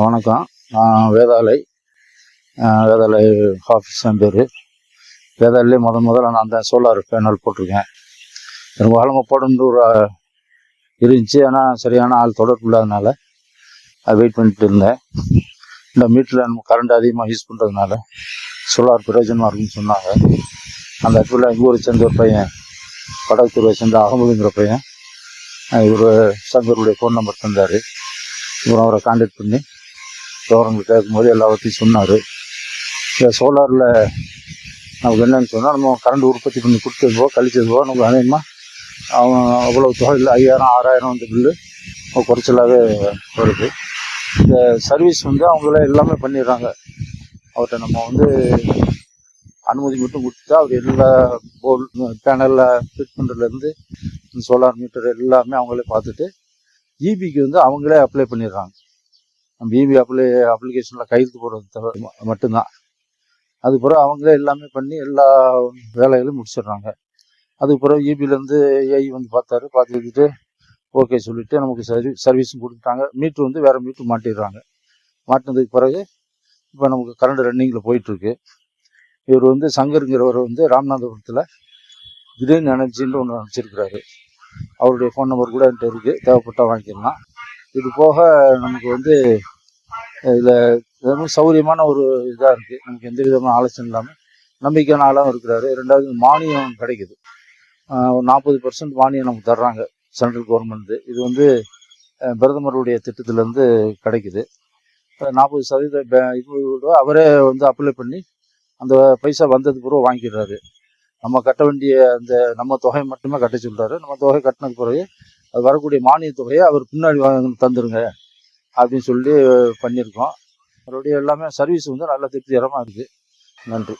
வணக்கம். நான் வேதாலை வேதாலை ஆஃபீஸ் என் பேர். வேதாளிலே முத முதல்ல நான் தான் சோலார் பேனல் போட்டிருக்கேன். எனக்கு காலமாக போடணுன்ற ஒரு இருந்துச்சு. ஆனால் சரியான ஆள் தொடர்பு இல்லாதனால அதை வெயிட் பண்ணிட்டு இருந்தேன். இந்த மீட்டரில் நம்ம கரண்ட் அதிகமாக யூஸ் பண்ணுறதுனால சோலார் பிரயோஜனமாக இருக்குன்னு சொன்னாங்க. அந்த இடத்துல எங்கள் ஊரை சேர்ந்த ஒரு பையன் படகுத்துறை சேர்ந்த அகமதுங்கிற பையன் இவர் சங்கருடைய ஃபோன் நம்பர் தந்தார். இவர் அவரை கான்டாக்ட் பண்ணி விவரங்கள் கேட்கும்போது எல்லாத்தையும் சொன்னார். இந்த சோலாரில் நமக்கு என்னன்னு சொன்னால் நம்ம கரண்ட் உற்பத்தி பண்ணி கொடுத்ததுவோ கழிச்சதுவோ நமக்கு அதிகமாக அவன் அவ்வளோ தொகை இல்லை. ஐயாயிரம் ஆறாயிரம் வந்து பில்லு குறைச்சலாகவே வருது. இந்த சர்வீஸ் வந்து அவங்களே எல்லாமே பண்ணிடுறாங்க. அவர்கிட்ட நம்ம வந்து அனுமதி மட்டும் கொடுத்தா அவர் எல்லா போல் பேனலில் ஃபிட் பண்ணுறதுலேருந்து சோலார் மீட்டர் எல்லாமே அவங்களே பார்த்துட்டு ஈபிக்கு வந்து அவங்களே அப்ளை பண்ணிடுறாங்க. நம்ம இபி அப்ளை அப்ளிகேஷனில் கையெழுத்து போடுறது தவிர மட்டும்தான். அது பிறகு அவங்களே எல்லாமே பண்ணி எல்லா வேலைகளும் முடிச்சிடுறாங்க. அதுக்கு பிறகு இபிலேருந்து ஏஐ வந்து பார்த்தாரு. பார்த்துக்கிட்டு ஓகே சொல்லிட்டு நமக்கு சர்வீ சர்வீஸும் கொடுத்துட்டாங்க. மீட்ரு வந்து வேறு மீட்ரு மாட்டிடுறாங்க. மாட்டினதுக்கு பிறகு இப்போ நமக்கு கரண்ட் ரன்னிங்கில் போயிட்டுருக்கு. இவர் வந்து சங்கருங்கிறவர் வந்து ராமநாதபுரத்தில் கிரீன் எனர்ஜின்னு ஒன்று அனுப்பிச்சிருக்கிறாரு அவருடைய ஃபோன் நம்பர் கூட என்கிட்ட இருக்குது தேவைப்பட்டால் வாங்கிக்கலாம். இது போக நமக்கு வந்து இதில் சௌரியமான சௌகரியமான ஒரு இதாக இருக்குது நமக்கு எந்த விதமான ஆலோசனை இல்லாமல் நம்பிக்கையான ஆளாகவும் இருக்கிறாரு. ரெண்டாவது மானியம் கிடைக்குது. ஒரு நாற்பது பர்சன்ட் மானியம் நமக்கு தர்றாங்க சென்ட்ரல் கவர்மெண்ட் இது வந்து பிரதமருடைய திட்டத்திலேருந்து கிடைக்குது. நாற்பது சதவீத இது அவரே வந்து அப்ளை பண்ணி அந்த பைசா வந்தது பிறகு வாங்கிடுறாரு. நம்ம கட்ட வேண்டிய அந்த நம்ம தொகை மட்டுமே கட்ட சொல்கிறாரு நம்ம தொகை கட்டினது பிறகு அது வரக்கூடிய மானிய தொகையை அவர் பின்னாடி தந்துருங்க அப்படின்னு சொல்லி பண்ணியிருக்கோம் மறுபடியும் எல்லாமே சர்வீஸ் வந்து நல்ல திருப்திகரமாக இருக்குது. நன்றி.